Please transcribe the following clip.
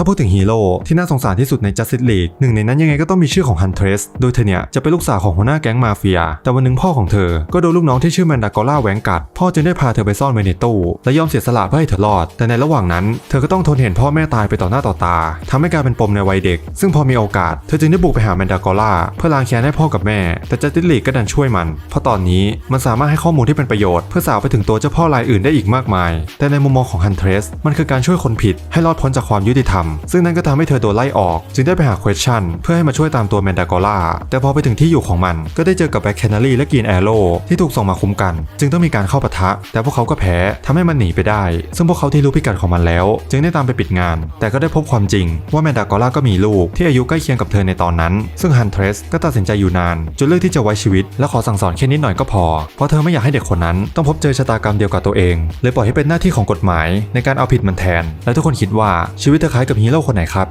ถ้าพูดถึงฮีโร่ที่น่าสงสารที่สุดใน Justice League หนึ่งในนั้นยังไงก็ต้องมีชื่อของ Huntress โดยเธอเนี่ยจะเป็นลูกสาวของหัวหน้าแก๊งมาเฟีย แต่วันหนึ่งพ่อของเธอ ก็โดนลูกน้องที่ชื่อแมนดากอล่าแหวงกัด พ่อจึงได้พาเธอไปซ่อนไว้ในตู้ และยอมเสียสละเพื่อให้เธอรอด แต่ในระหว่างนั้น เธอก็ต้องทนเห็นพ่อแม่ตายไปต่อหน้าต่อตาทำให้กลายเป็นปมในวัยเด็ก ซึ่งพอมีโอกาสเธอจึงได้บุกไปหาแมนดากอล่าเพื่อล้างแค้นให้พ่อกับแม่ แต่ Justice League ก็ดันช่วยมัน เพราะตอนนี้มันสามารถให้ข้อมูลที่เป็นประโยชน์เพื่อสาวไปถึงตัวเจ้าพ่อรายอื่นได้อีกมากมาย แต่ในมุมมองของ Huntress มันคือการช่วยคนผิดให้รอดพ้นจากความยุติธรรมซึ่งนั่นก็ทำให้เธอโดนไล่ออก จึงได้ไปหา question เพื่อให้มาช่วยตามตัวแมนดากอล่าแต่พอไปถึงที่อยู่ของมันก็ได้เจอกับแบ็คแคนารีและกีนแอโร่ที่ถูกส่งมาคุ้มกัน จึงต้องมีการเข้าปะทะ แต่พวกเขาก็แพ้ทำให้มันหนีไปได้ ซึ่งพวกเขาที่รู้พิกัดของมันแล้ว จึงได้ตามไปปิดงาน แต่ก็ได้พบความจริง ว่าแมนดากอล่าก็มีลูกที่อายุใกล้เคียงกับเธอในตอนนั้น ซึ่งฮันเทรสก็ตัดสินใจอยู่นานจนเลือกที่จะไว้ชีวิต และขอสั่งสอนแค่นิดหน่อยก็พอ เพราะเธอไม่อยากให้เด็กคนนั้นต้องพบเจอชะตากรรมเดียวกับตัวเองเลยปล่อยให้เป็นหน้าที่ของกฎหมาย ในการเอาผิดมันแทน และทุกคนคิดว่าชีวิตเธอคล้ายกับฮีโร่คนไหนครับ